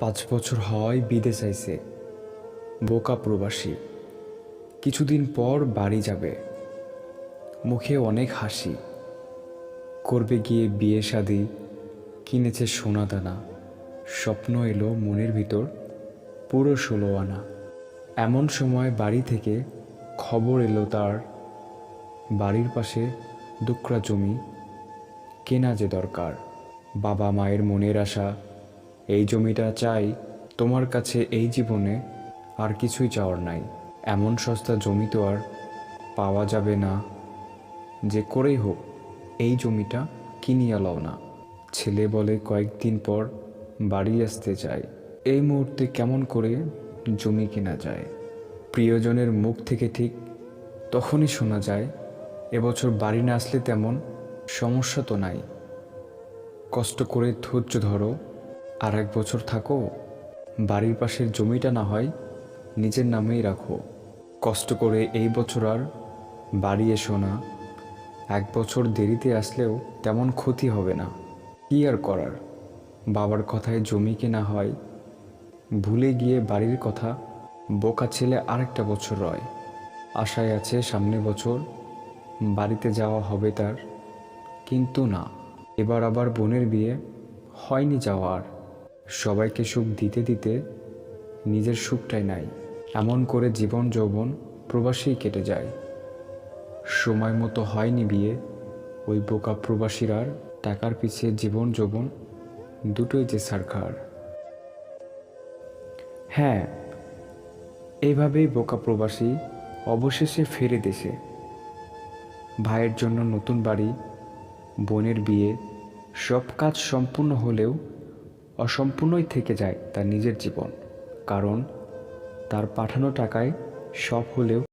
পাঁচ বছর হয় বিদেশ আইছে বোকা প্রবাসী। কিছুদিন পর বাড়ি যাবে। মুখে অনেক হাসি। করবে গিয়ে বিয়ে শাদি, কিনেছে সোনা দানা। স্বপ্ন এলো মনের ভিতর, পুরো ষোলো আনা। এমন সময় বাড়ি থেকে খবর এলো তার, বাড়ির পাশে দুকরা জমি, কেনা যে দরকার। বাবা মায়ের মনের আশা এই জমিটা চাই, তোমার কাছে এই জীবনে আর কিছুই চাওয়ার নাই। এমন সস্তা জমি তো আর পাওয়া যাবে না। যে করেই হোক, এই জমিটা কিনিয়া লও না। ছেলে বলে কয়েকদিন পর বাড়ি আসতে চায়। এই মুহূর্তে কেমন করে জমি কেনা যায়? প্রিয়জনের মুখ থেকে ঠিক তখনই শোনা যায়, এবছর বাড়ি না আসলে তেমন সমস্যা তো নাই। কষ্ট করে ধৈর্য ধরো আর এক বছর থাকো, বাড়ির পাশের জমিটা না হয় নিজের নামেই রাখো। কষ্ট করে এই বছর আর বাড়ি এসো না। এক বছর দেরিতে আসলেও তেমন ক্ষতি হবে না। কি আর করার? বাবার কথায় জমি কেনা হয়, ভুলে গিয়ে বাড়ির কথা বোকা ছেলে আরেকটা বছর রয়। আশায় আছে সামনে বছর বাড়িতে যাওয়া হবে তার, কিন্তু না। এবার আবার বোনের বিয়ে হয়নি যাওয়ার। সবাইকে সুখ দিতে দিতে নিজের সুখটাই নাই। এমন করে জীবন যৌবন প্রবাসেই কেটে যায়। সময় মতো হয়নি বিয়ে, ওই বোকা প্রবাসীর আর টাকার পিছিয়ে জীবন যৌবন দুটোই যে সারখার। হ্যাঁ এইভাবেই বোকা প্রবাসী অবশেষে ফেরে দেশে। ভাইয়ের জন্য নতুন বাড়ি, বোনের বিয়ে, সব কাজ সম্পূর্ণ হলেও অসম্পূর্ণই থেকে যায় তার নিজের জীবন। কারণ তার পাঠানো টাকায় সব হলেও